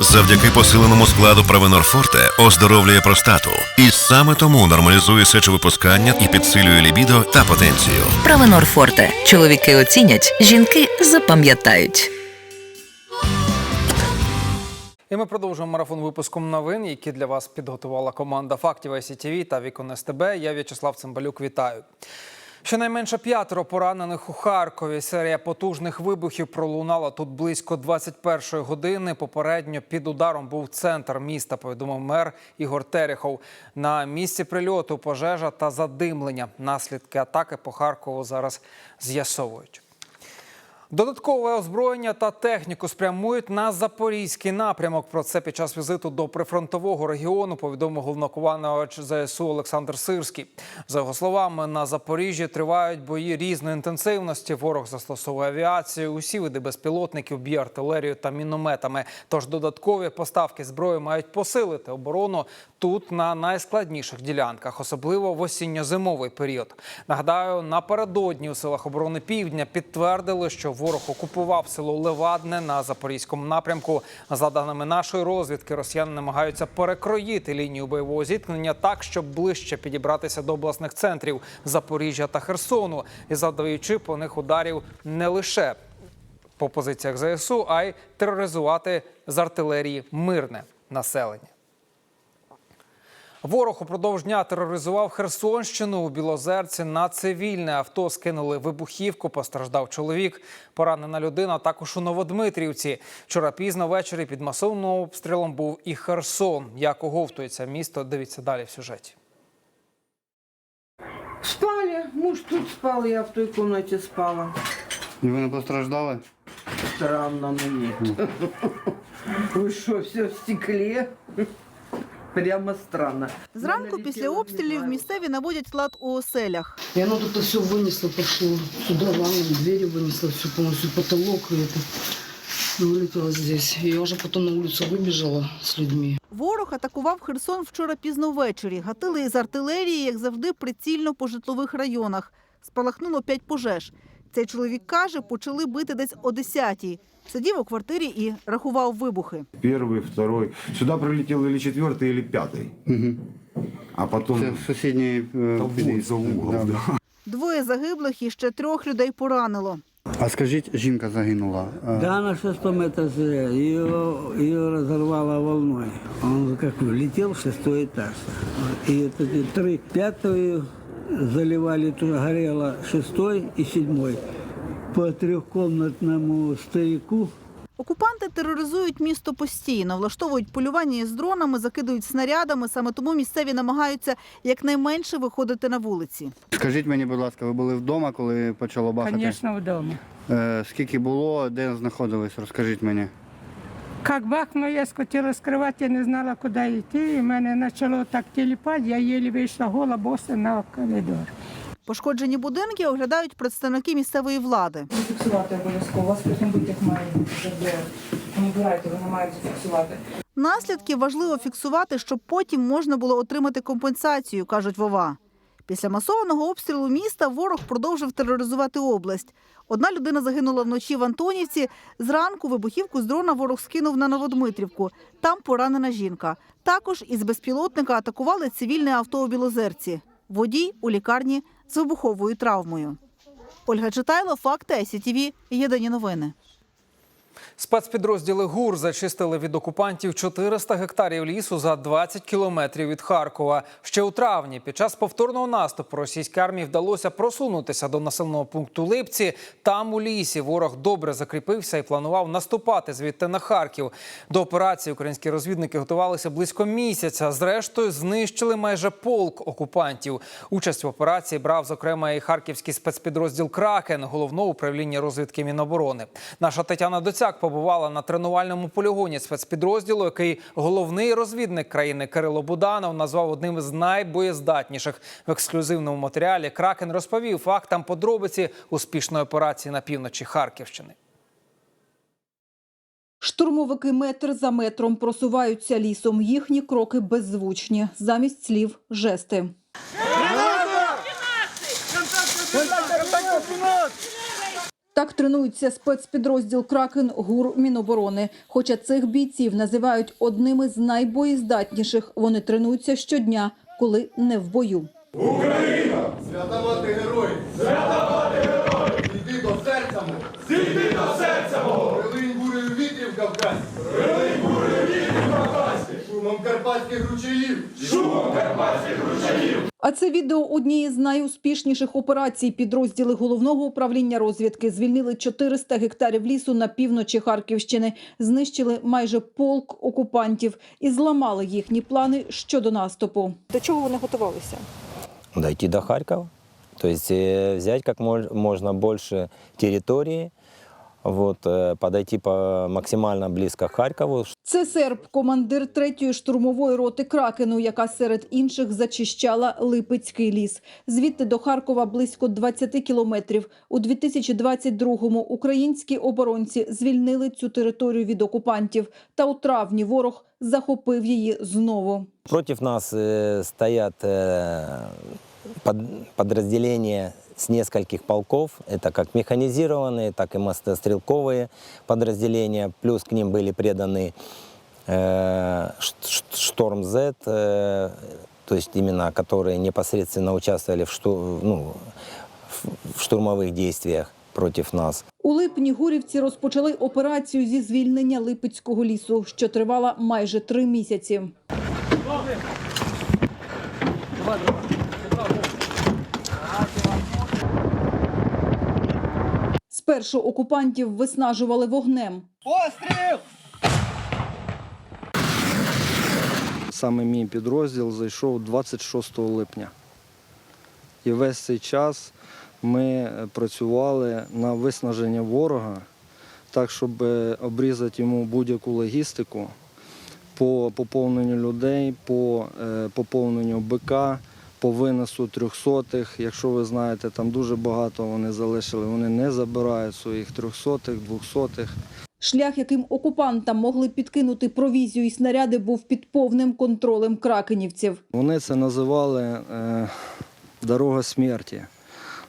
Завдяки посиленому складу Провенор Форте оздоровлює простату. І саме тому нормалізує сечовипускання і підсилює лібідо та потенцію. Правенор Форте. Чоловіки оцінять, жінки запам'ятають. І ми продовжуємо марафон випуском новин, які для вас підготувала команда фактів ICTV та Вікон СТБ. Я В'ячеслав Цимбалюк. Вітаю. Щонайменше п'ятеро поранених у Харкові. Серія потужних вибухів пролунала тут близько 21-ї години. Попередньо під ударом був центр міста. Повідомив мер Ігор Терехов. На місці прильоту пожежа та задимлення. Наслідки атаки по Харкову зараз з'ясовують. Додаткове озброєння та техніку спрямують на запорізький напрямок. Про це під час візиту до прифронтового регіону повідомив головнокомандувач ЗСУ Олександр Сирський. За його словами, на Запоріжжі тривають бої різної інтенсивності. Ворог застосовує авіацію, усі види безпілотників, б'є артилерію та мінометами. Тож додаткові поставки зброї мають посилити оборону тут на найскладніших ділянках, особливо в осінньо-зимовий період. Нагадаю, напередодні у силах оборони Півдня підтвердили, що ворог окупував село Левадне на запорізькому напрямку. За даними нашої розвідки, росіяни намагаються перекроїти лінію бойового зіткнення так, щоб ближче підібратися до обласних центрів Запоріжжя та Херсону, і завдаючи по них ударів не лише по позиціях ЗСУ, а й тероризувати з артилерії мирне населення. Ворог упродовж дня тероризував Херсонщину у Білозерці. На цивільне авто скинули вибухівку. Постраждав чоловік. Поранена людина також у Новодмитрівці. Вчора пізно ввечері під масовним обстрілом був і Херсон. Як оговтується місто? Дивіться далі в сюжеті. Спали. Муж тут спал, я в той комнате спала. І ви не постраждали? Странно, но нет. Вы что, все в стекле? Прямо странно. Зранку після обстрілів місцеві наводять лад у оселях. И оно тут все вынесло, пошло. Сюда ванну, двери вынесло, все полностью потолок и это вылетело здесь. И я уже потом на улицу выбежала с людьми. Ворог атакував Херсон вчора пізно ввечері. Гатили із артилерії, як завжди, прицільно по житлових районах. Спалахнуло п'ять пожеж. Цей чоловік каже, почали бити десь о 10-й. Сидів у квартирі і рахував вибухи. Первый, второй. Сюда прилетел или четвертый, или пятый. Угу. А потом Це сусідній е, да вот під'їзд. за угол. Да. Да. Двоє загиблих і ще трьох людей поранило. А скажіть, жінка загинула. Е, Да, на шестом этаже. Ее, ее разорвало волной. Он как летел в шестой этаж. И вот эти три пятую заливали, то горело шестой и седьмой. По трехкомнатному стояку Окупанти тероризують місто постійно, влаштовують полювання із дронами, закидують снарядами. Саме тому місцеві намагаються якнайменше виходити на вулиці. Скажіть мені, будь ласка, ви були вдома, коли почало бахати? Конечно, вдома. Е, скільки було, де знаходились? Розкажіть мені. Как бахнуло, я схотіла скривати, я не знала, куди йти. І мене почало так тіліпати, я єлі вийшла гола боса на коридор. Пошкоджені будинки оглядають представники місцевої влади. Фіксувати обов'язково. У вас потім будь-як має бути. Не вибирайте, вони мають зафіксувати. Наслідки важливо фіксувати, щоб потім можна було отримати компенсацію, кажуть вова. Після масованого обстрілу міста ворог продовжив тероризувати область. Одна людина загинула вночі в Антонівці. Зранку вибухівку з дрона ворог скинув на Новодмитрівку. Там поранена жінка. Також із безпілотника атакували цивільне авто у Білозерці. Водій у лікарні з вибуховою травмою. Ольга Читайло, факти ICTV, Єдині новини. Спецпідрозділи ГУР зачистили від окупантів 400 гектарів лісу за 20 кілометрів від Харкова. Ще у травні під час повторного наступу російській армії вдалося просунутися до населеного пункту Липці. Там у лісі ворог добре закріпився і планував наступати звідти на Харків. До операції українські розвідники готувалися близько місяця. Зрештою, знищили майже полк окупантів. Участь в операції брав зокрема і харківський спецпідрозділ Кракен, головного управління розвідки Міноборони. Наша Тетяна Доцяк побувала на тренувальному полігоні спецпідрозділу, який головний розвідник країни Кирило Буданов назвав одним із найбоєздатніших в ексклюзивному матеріалі. Кракен розповів фактам подробиці успішної операції на півночі Харківщини. Штурмовики метр за метром просуваються лісом. Їхні кроки беззвучні. Замість слів – жести. Так тренується спецпідрозділ Кракен ГУР Міноборони. Хоча цих бійців називають одними з найбоєздатніших. Вони тренуються щодня, коли не в бою. Прилинь Шумом карпатських ручаїв! А це відео однієї з найуспішніших операцій. Підрозділи головного управління розвідки звільнили 400 гектарів лісу на півночі Харківщини, знищили майже полк окупантів і зламали їхні плани щодо наступу. До чого вони готувалися? дойти до Харькова, то есть э, взять как мож- можно больше территории, вот, э, подойти по максимально близко к Харькову, Це серб, командир третьої штурмової роти Кракену, яка серед інших зачищала Липецький ліс. Звідти до Харкова близько 20 кілометрів. У 2022-му українські оборонці звільнили цю територію від окупантів. Та у травні ворог захопив її знову. Против нас э, стоят э, под- подразделения с нескольких полков. Это как механизированные, так и мотострелковые подразделения. Плюс к ним были преданы э, Ш- Ш- Шторм Z, э, то есть именно которые непосредственно участвовали в, шту- ну, в- в штурмовых действиях против нас. У липні гурівці розпочали операцію зі звільнення Липецького лісу, що тривала майже три місяці. Спершу окупантів виснажували вогнем. Саме мій підрозділ зайшов 26 липня. І весь цей час ми працювали на виснаження ворога, так, щоб е, обрізати йому будь-яку логістику по поповненню людей, по е, поповненню БК, по винесу трьохсотих. Якщо ви знаєте, там дуже багато вони залишили, вони не забирають своїх трьохсотих, двохсотих. Шлях, яким окупантам могли підкинути провізію і снаряди, був під повним контролем кракенівців. Вони це називали е, дорога смерті.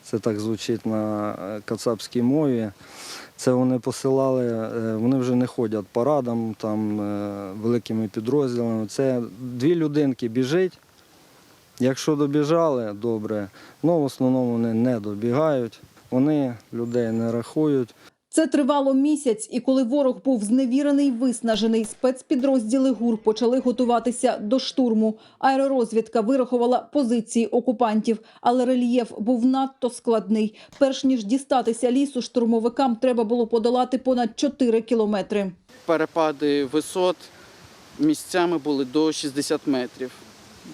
Це так звучить на е, кацапській мові. Це вони посилали, е, вони вже не ходять парадом, там, е, великими підрозділами. Це дві людинки біжить. Якщо добіжали, добре. Ну, в основному вони не добігають, вони людей не рахують. Це тривало місяць, і коли ворог був зневірений виснажений, спецпідрозділи ГУР почали готуватися до штурму. Аеророзвідка вирахувала позиції окупантів, але рельєф був надто складний. Перш ніж дістатися лісу, штурмовикам треба було подолати понад 4 кілометри. перепади висот місцями були до 60 метрів.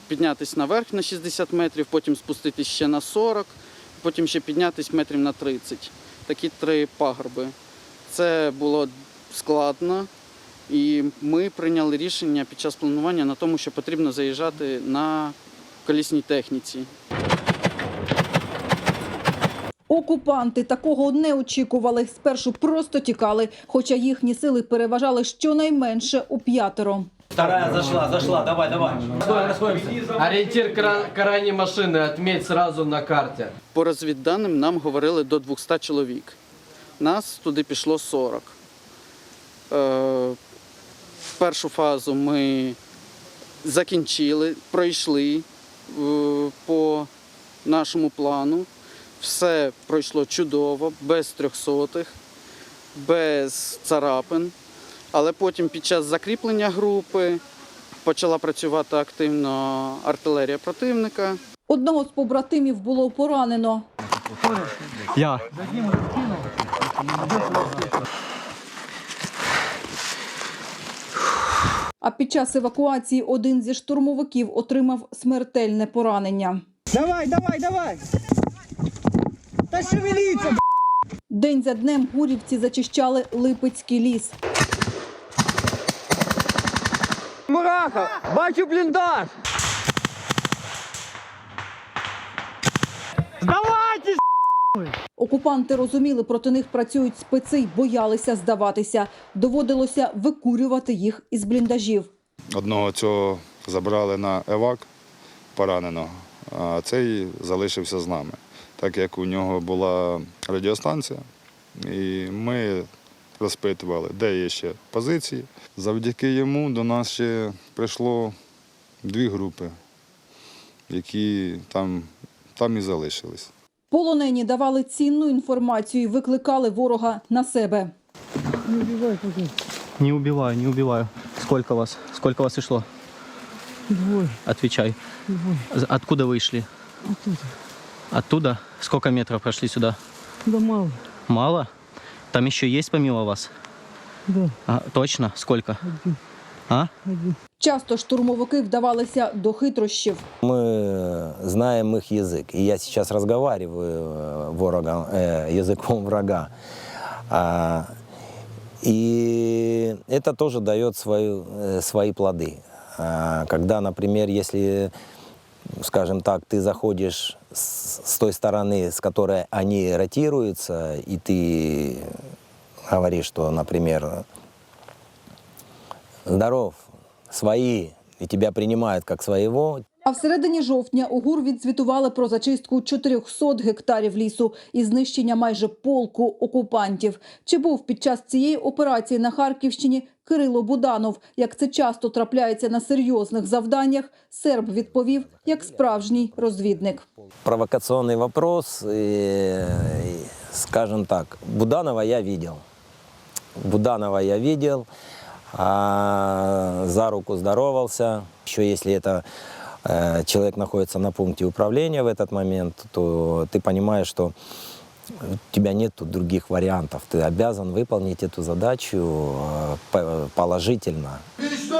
Піднятися наверх на 60 метрів, потім спуститися ще на 40, потім ще піднятися метрів на 30. Такі три пагорби. Це було складно, і ми прийняли рішення під час планування на тому, що потрібно заїжджати на колісній техніці. Окупанти такого не очікували. Спершу просто тікали, хоча їхні сили переважали щонайменше у п'ятеро. Вторая зашла, зашла, давай, давай. Ориентир кра- крайней машины отметь сразу на карте. По розвідданим нам говорили до 200 чоловік. Нас туди пішло 40. Е, першу фазу ми закінчили, пройшли е, по нашому плану. Все пройшло чудово, без трьохсотих, без царапин. Але потім під час закріплення групи почала працювати активно артилерія противника. Одного з побратимів було поранено. Я. А під час евакуації один зі штурмовиків отримав смертельне поранення. Давай, давай, давай! Та шевеліться! День за днем гурівці зачищали Липецький ліс. Мураха! Бачу бліндаж! Здавайтесь! Окупанти розуміли, проти них працюють специ й боялися здаватися. Доводилося викурювати їх із бліндажів. Одного цього забрали на евак пораненого, а цей залишився з нами. Так як у нього була радіостанція, І ми розпитували, де є ще позиції. Завдяки йому до нас ще прийшло дві групи, які там, там і залишились. Полонені давали цінну інформацію і викликали ворога на себе. Не убиваю, не убиваю. Сколько вас? Сколько вас и шло? Двое. Отвечай. Двое. Откуда вы шли? Оттуда. Оттуда? Сколько метров прошли сюда? Да мало. Мало? Там еще есть помимо вас? Да. А, точно? Сколько? Один. А? Один. Часто штурмовики вдавалися до хитрощів. Мы знаем их язык. И я сейчас разговариваю э, ворогом, э, языком врага. А, и это тоже дает свою, э, свои плоды. А, когда, например, если, скажем так, ты заходишь с, той стороны, с которой они ротируются, и ты говоришь, что, например, здоров, свои, и тебя принимают как своего, А в середині жовтня у ГУР відзвітували про зачистку 400 гектарів лісу і знищення майже полку окупантів. Чи був під час цієї операції на Харківщині Кирило Буданов? Як це часто трапляється на серйозних завданнях, серб відповів як справжній розвідник. провокационный вопрос. Скажем так, Буданова я видел. Буданова я а, за руку здоровался. Еще если это э, человек находится на пункте управления в этот момент, то ты понимаешь, что у тебя нет других вариантов. Ты обязан выполнить эту задачу э, по- положительно. Вічно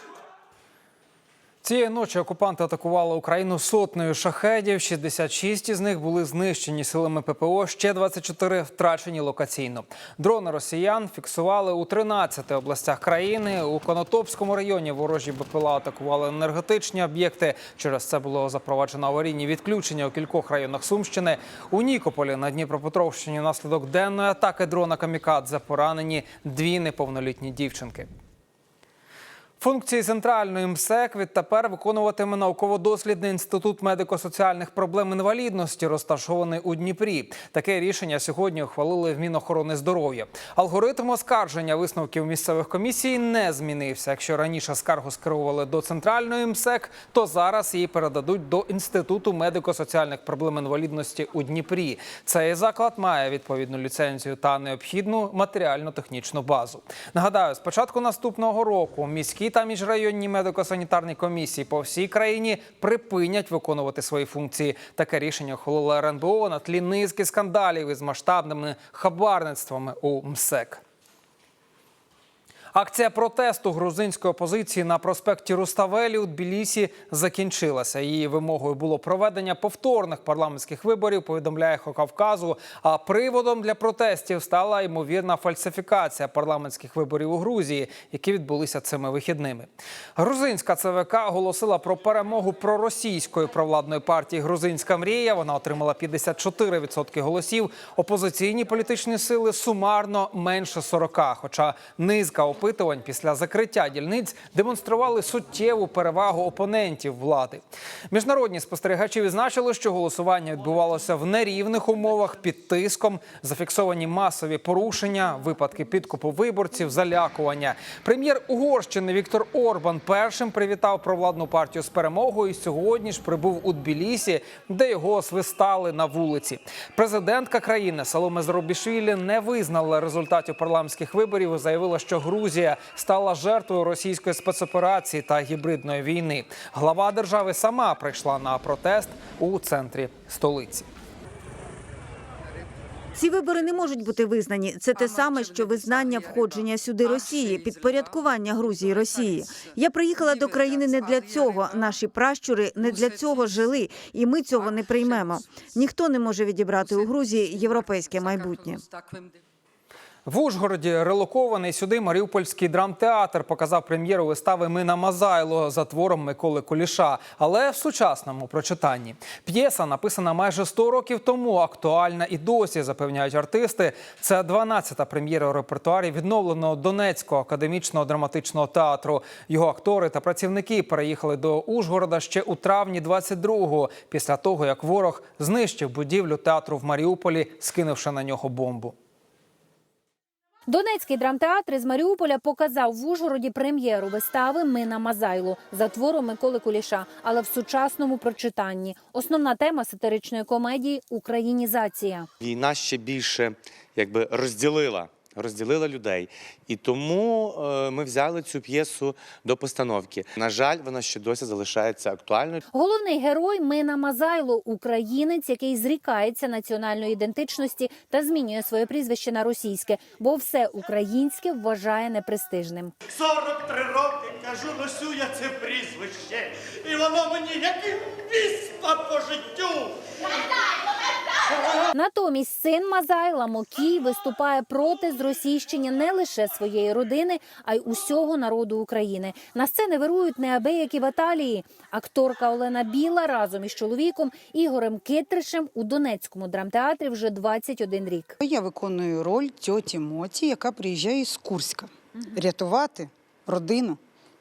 Цієї ночі окупанти атакували Україну сотнею шахедів. 66 із них були знищені силами ППО. Ще 24 втрачені локаційно. Дрони росіян фіксували у 13 областях країни. У Конотопському районі ворожі БПЛА атакували енергетичні об'єкти. Через це було запроваджено аварійні відключення у кількох районах Сумщини. У Нікополі на Дніпропетровщині внаслідок денної атаки дрона Камікадзе поранені дві неповнолітні дівчинки. Функції центральної МСЕК відтепер виконуватиме науково-дослідний інститут медико-соціальних проблем інвалідності, розташований у Дніпрі. Таке рішення сьогодні ухвалили в Мінохорони здоров'я. Алгоритм оскарження висновків місцевих комісій не змінився. Якщо раніше скаргу скерували до центральної МСЕК, то зараз її передадуть до інституту медико-соціальних проблем інвалідності у Дніпрі. Цей заклад має відповідну ліцензію та необхідну матеріально-технічну базу. Нагадаю, з початку наступного року міські та міжрайонні медико-санітарні комісії по всій країні припинять виконувати свої функції. Таке рішення ухвалила РНБО на тлі низки скандалів із масштабними хабарництвами у МСЕК. Акція протесту грузинської опозиції на проспекті Руставелі у Тбілісі закінчилася. Її вимогою було проведення повторних парламентських виборів. Повідомляє Хокавказу. А приводом для протестів стала ймовірна фальсифікація парламентських виборів у Грузії, які відбулися цими вихідними. Грузинська ЦВК оголосила про перемогу проросійської провладної партії Грузинська мрія. Вона отримала 54% голосів. Опозиційні політичні сили сумарно менше 40, Хоча низка опитувань після закриття дільниць демонстрували суттєву перевагу опонентів влади. Міжнародні спостерігачі відзначили, що голосування відбувалося в нерівних умовах під тиском. Зафіксовані масові порушення, випадки підкупу виборців, залякування. Прем'єр Угорщини Віктор Орбан першим привітав провладну партію з перемогою. Сьогодні ж прибув у Тбілісі, де його свистали на вулиці. Президентка країни Саломе Зробішвілі не визнала результатів парламентських виборів і заявила, що Грузія стала жертвою російської спецоперації та гібридної війни. Глава держави сама прийшла на протест у центрі столиці. Ці вибори не можуть бути визнані. Це те саме, що визнання входження сюди Росії, підпорядкування Грузії Росії. Я приїхала до країни не для цього. Наші пращури не для цього жили, і ми цього не приймемо. Ніхто не може відібрати у Грузії європейське майбутнє. В Ужгороді релокований сюди Маріупольський драмтеатр показав прем'єру вистави Мина Мазайло за твором Миколи Куліша, але в сучасному прочитанні. П'єса написана майже 100 років тому, актуальна і досі, запевняють артисти. Це 12-та прем'єра у репертуарі відновленого Донецького академічного драматичного театру. Його актори та працівники переїхали до Ужгорода ще у травні 22-го, після того як ворог знищив будівлю театру в Маріуполі, скинувши на нього бомбу. Донецький драмтеатр із Маріуполя показав в Ужгороді прем'єру вистави Мина Мазайло за твором Миколи Куліша, але в сучасному прочитанні. Основна тема сатиричної комедії українізація. Війна ще більше якби розділила. Розділила людей, і тому е, ми взяли цю п'єсу до постановки. На жаль, вона ще досі залишається актуальною. Головний герой Мина Мазайло українець, який зрікається національної ідентичності та змінює своє прізвище на російське, бо все українське вважає непрестижним. 43 роки кажу, носю я це прізвище, і воно мені як і віспа по життю. Натомість син Мазайла Мокій виступає проти зросійщення не лише своєї родини, а й усього народу України. На сцени вирують неабиякі баталії. Акторка Олена Біла разом із чоловіком Ігорем Китришем у Донецькому драмтеатрі вже 21 рік. Я виконую роль тьоті Моті, яка приїжджає з Курська. Рятувати родину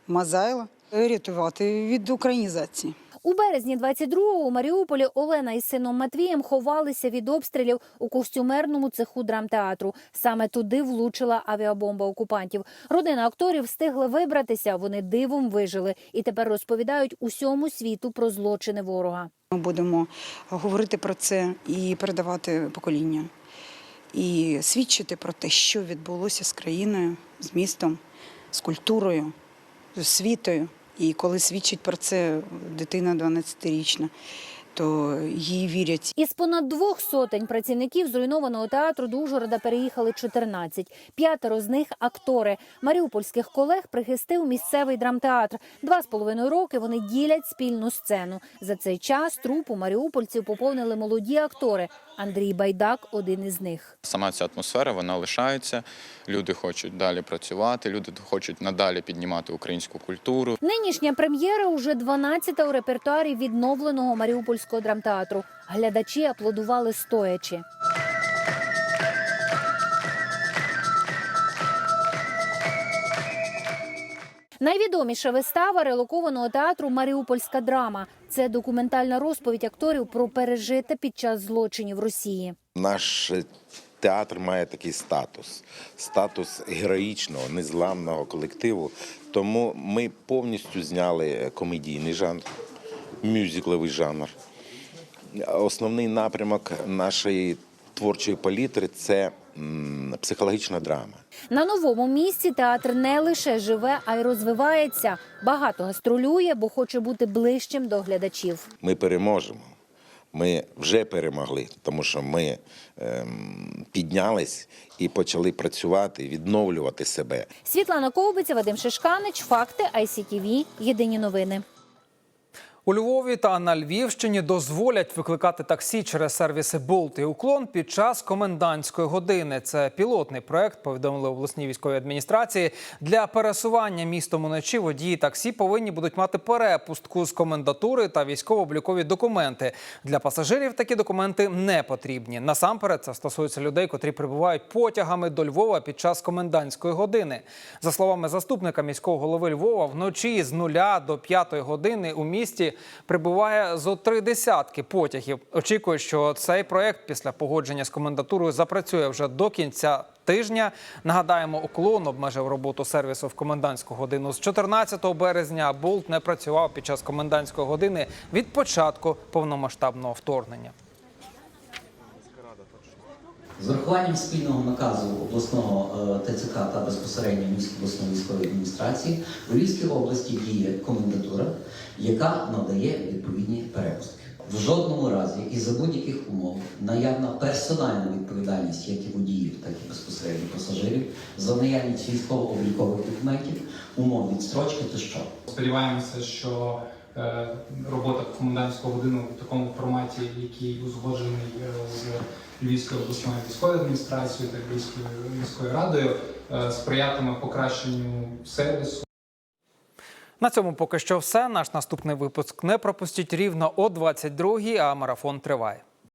Мазайла, рятувати від українізації. У березні 22-го у Маріуполі Олена із сином Матвієм ховалися від обстрілів у костюмерному цеху драмтеатру. Саме туди влучила авіабомба окупантів. Родина акторів встигла вибратися. Вони дивом вижили і тепер розповідають усьому світу про злочини ворога. Ми будемо говорити про це і передавати поколінню, і свідчити про те, що відбулося з країною, з містом, з культурою, з освітою. І коли свідчить про це дитина 12-річна, то їй вірять. Із понад двох сотень працівників зруйнованого театру до Ужгорода переїхали 14. П'ятеро з них актори. Маріупольських колег прихистив місцевий драмтеатр. Два з половиною роки вони ділять спільну сцену. За цей час трупу маріупольців поповнили молоді актори. Андрій Байдак один із них. Сама ця атмосфера вона лишається. Люди хочуть далі працювати, люди хочуть надалі піднімати українську культуру. Нинішня прем'єра уже 12-та у репертуарі відновленого Маріупольського драмтеатру. Глядачі аплодували стоячи. Найвідоміша вистава релокованого театру Маріупольська драма. Це документальна розповідь акторів про пережите під час злочинів Росії. Наш театр має такий статус статус героїчного, незламного колективу. Тому ми повністю зняли комедійний жанр, мюзикловий жанр. Основний напрямок нашої творчої палітри це психологічна драма. На новому місці театр не лише живе, а й розвивається. Багато гастролює, бо хоче бути ближчим до глядачів. Ми переможемо. Ми вже перемогли, тому що ми ем, піднялись і почали працювати, відновлювати себе. Світлана Ковбиця, Вадим Шишканич, факти ICTV, Єдині новини. У Львові та на Львівщині дозволять викликати таксі через сервіси Болт і Уклон під час комендантської години. Це пілотний проект, повідомили в обласній військовій адміністрації. Для пересування містом уночі водії таксі повинні будуть мати перепустку з комендатури та військово-облікові документи. Для пасажирів такі документи не потрібні. Насамперед, це стосується людей, котрі прибувають потягами до Львова під час комендантської години. За словами заступника міського голови Львова, вночі з нуля до п'ятої години у місті прибуває зо три десятки потягів. Очікує, що цей проект після погодження з комендатурою запрацює вже до кінця. Тижня нагадаємо, уклон обмежив роботу сервісу в комендантську годину з 14 березня. Болт не працював під час комендантської години від початку повномасштабного вторгнення. З урахуванням спільного наказу обласного е, ТЦК та безпосередньо Львівської обласної військової адміністрації у Львівській області діє комендатура, яка надає відповідні перепустки. В жодному разі і за будь-яких умов наявна персональна відповідальність як і водіїв, так і безпосередньо пасажирів за наявність військово-облікових документів, умов відстрочки тощо. Сподіваємося, що е, робота в годину в такому форматі, який узгоджений е, з Львівською обласною військовою адміністрацією та Львівською міською радою е, сприятиме покращенню сервісу. На цьому поки що все. Наш наступний випуск не пропустіть рівно о 22-й, а марафон триває.